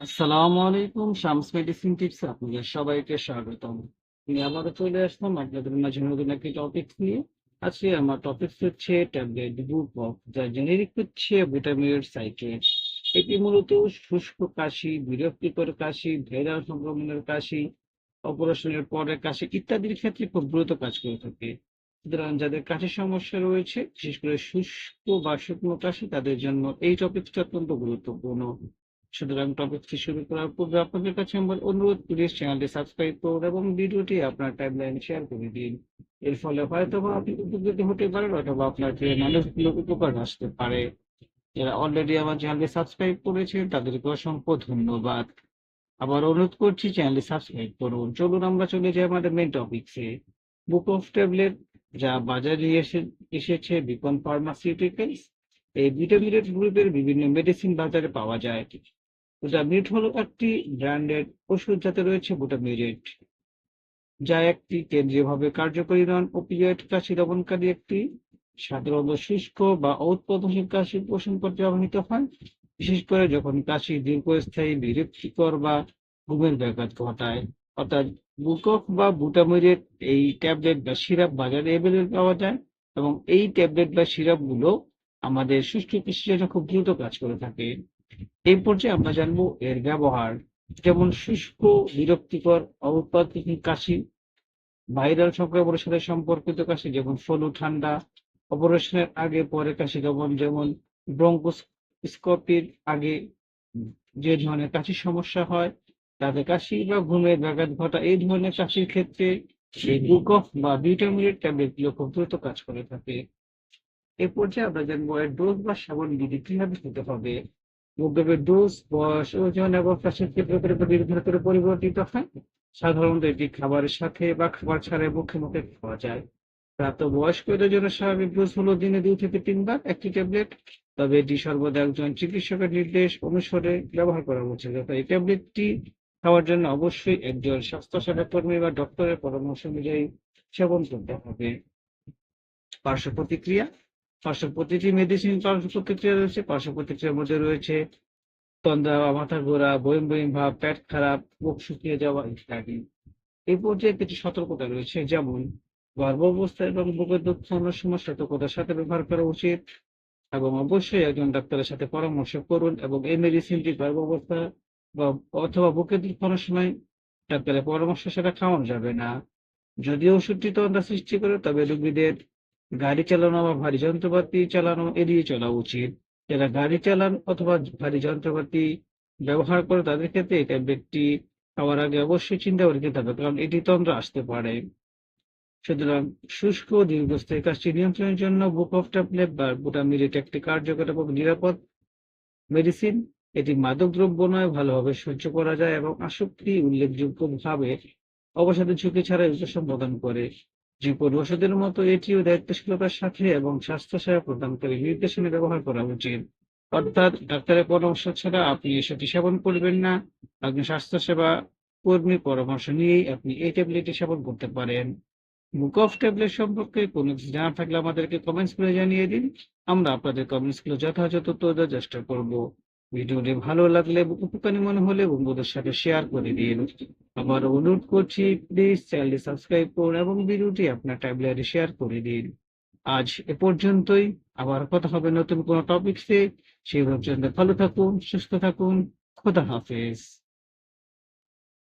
আসসালামু আলাইকুম, Shams medicine tips আপনাদের সবাইকে স্বাগতম। আমি আবারও চলে আসলাম আপনাদের মাঝে নতুন একটি টপিক নিয়ে। আজকে আমার টপিক হচ্ছে ট্যাবলেট গ্রুপ অফ যা জেনেরিক হচ্ছে ভিটামিন সাইকেল এটি মূলত শুষ্ক কাশি, বিরক্তিকর কাশি ভাইরাল সংক্রমণের কাশি, অপারেশনের পরে কাশি ইত্যাদির ক্ষেত্রে খুব দ্রুত কাজ করে থাকে। সুতরাং যাদের কাশির সমস্যা রয়েছে, বিশেষ করে শুষ্ক বা শুকনো কাশি, তাদের জন্য এই টপিকটা অত্যন্ত গুরুত্বপূর্ণ। সুতরাং টপিকটি শুরু করার পূর্বে আপনাদের কাছে আমার অনুরোধ প্লিজ চ্যানেলটি সাবস্ক্রাইব করুন এবং ভিডিওটি আপনার টাইমলাইনে শেয়ার করে দিন। এর ফলে হয়তো আপনি উপকৃত হতে পারেন অথবা আপনার প্রিয় মানুষগুলো উপকার আসতে পারে। যারা অলরেডি আমার চ্যানেলটি সাবস্ক্রাইব করেছেন তাদেরকে অসংখ্য ধন্যবাদ। আবার অনুরোধ করছি চ্যানেলটি সাবস্ক্রাইব করুন। চলুন আমরা চলে যাই আমাদের মেন টপিকসে বুক অফ ট্যাবলেট যা বাজারে এসে, এসেছে বিকন ফার্মাসিউটিক্যালস এই ভিটামিনেট গ্রুপের বিভিন্ন মেডিসিন বাজারে পাওয়া যায়। বুটামিট হলো একটি ব্র্যান্ডেড ওষুধ যাতে রয়েছে বুটামিরেট যা একটি কেন্দ্রীয়ভাবে কার্যকরী নন ওপিওয়েড কাশি দমনকারী একটি। সাধারণত শুষ্ক বা উৎপাদনশীল কাশি পোষণ করতে ব্যবহৃত হয়। বিশেষ করে যখন কাশি দীর্ঘস্থায়ী, বিরক্তিকর বা ঘুমের ব্যাঘাত ঘটায়। অর্থাৎ বুকক বা বুটামিরেট এই ট্যাবলেট বা সিরাপ বাজারে অ্যাভেলেবল পাওয়া যায় এবং এই ট্যাবলেট বা সিরাপগুলো আমাদের কৃষির জন্য খুব দ্রুত কাজ করে থাকে। এই পর্যায়ে আমরা জানব এর ব্যবহার, যেমন শুষ্ক, বিরক্তিকর অউৎপাদিক কাশি, ভাইরাল সংক্রমণের সাথে সম্পর্কিত কাশি, যেমন ফলু, ঠান্ডা, অপারেশনের আগে, পরে কাশি যেমন যেমন ব্রঙ্কোস্কোপির আগে যে ধরনের কাশির সমস্যা হয়, তাতে কাশি বা ঘুমের ব্যাঘাত ঘটা এই ধরনের কাশির ক্ষেত্রে এই গ্লুকফ বা ভিটামিনের ট্যাবলেটগুলো খুব দ্রুত কাজ করে থাকে। এ পর্যায়ে আমরা জানব এর ডোজ বা সেবন বিধি কীভাবে খেতে হবে মুখের ডোজ বয়স ওজন এবং বিভিন্ন পরিবর্তিত হয়। সাধারণত এটি খাবারের সাথে বা খাবার ছাড়াই মুখে মুখে খাওয়া যায়। প্রাপ্ত বয়স্কদের জন্য স্বাভাবিক ডোজ হলো দিনে দুই থেকে তিনবার একটি ট্যাবলেট, তবে এটি সর্বদা একজন চিকিৎসকের নির্দেশ অনুসরণে ব্যবহার করা উচিত। এই ট্যাবলেটটি খাওয়ার জন্য অবশ্যই একজন স্বাস্থ্য স্বাস্থ্যসেবা কর্মী বা ডক্টরের পরামর্শ অনুযায়ী সেবন করতে হবে। পার্শ্ব প্রতিক্রিয়া পার্শ্ব প্রতিটি মেডিসিন পার্শ্ব প্রতিক্রিয়া রয়েছে পার্শ্ব প্রতিক্রিয়ার মধ্যে রয়েছে তন্দ্রা বা মাথা ঘোরা, বয়ম বয়ম ভাব, পেট খারাপ মুখ শুকিয়ে যাওয়া ইত্যাদি। এই পর্যায়ে কিছু সতর্কতা রয়েছে, যেমন গর্ভাবস্থা এবং বুকের অন্য সময় সতর্কতার সাথে ব্যবহার করা উচিত এবং অবশ্যই একজন ডাক্তারের সাথে পরামর্শ করুন এবং এই মেডিসিনটি গর্ভাবস্থা বা অথবা বুকের অনেক সময় ডাক্তারের পরামর্শ সেটা খাওয়ানো যাবে না। যদি ওষুধটি তন্দ্রা সৃষ্টি করে, তবে রোগীদের গাড়ি চালানো বা ভারী যন্ত্রপাতি চালানো এড়িয়ে চলা উচিত। যারা গাড়ি চালান অথবা ভারী যন্ত্রপাতি ব্যবহার করে, তাদের ক্ষেত্রে এই ট্যাবলেটটি খাওয়ার আগে অবশ্যই চিন্তা করে খেতে হবে, কারণ এটি তন্দ্রা আসতে পারে। সুতরাং শুষ্ক দীর্ঘস্থায়ী কাশি নিয়ন্ত্রণের জন্য বুক অফ ট্যাবলেট বা বুটামিরেট একটি কার্যকর এবং নিরাপদ মেডিসিন। এটি মাদক দ্রব্য নয়, ভালোভাবে সহ্য করা যায় এবং আসক্তি উল্লেখযোগ্যভাবে অবসাদের ঝুঁকি ছাড়াই উপশম করে। যে ওষুধের মতো এটিও দায়িত্বশীলতার সাথে এবং স্বাস্থ্যসেবা প্রদানকারী নির্দেশনা ব্যবহার করা উচিত। অর্থাৎ ডাক্তারের পরামর্শ ছাড়া আপনি এসবটি সেবন করবেন না। আপনি স্বাস্থ্যসেবা কর্মীর পরামর্শ নিয়েই আপনি এই ট্যাবলেটটি সেবন করতে পারেন। বুক অফ ট্যাবলেট সম্পর্কে কোনো কিছু জানা থাকলে আমাদেরকে কমেন্টস করে জানিয়ে দিন। আমরা আপনাদের কমেন্টসগুলো যথাযথ দেওয়ার চেষ্টা করব। ভিডিওটি ভালো লাগলে উপকারী মনে হলে বন্ধুদের সাথে শেয়ার করে দিন। আবার অনুরোধ করছি প্লিজ চ্যানেলটি সাবস্ক্রাইব করুন এবং ভিডিওটি আপনার ট্যাবলেটে শেয়ার করে দিন। আজ এ পর্যন্তই। আবার কথা হবে নতুন কোনো টপিকসে সেই পর্যন্ত ভালো থাকুন, সুস্থ থাকুন। খোদা হাফেজ।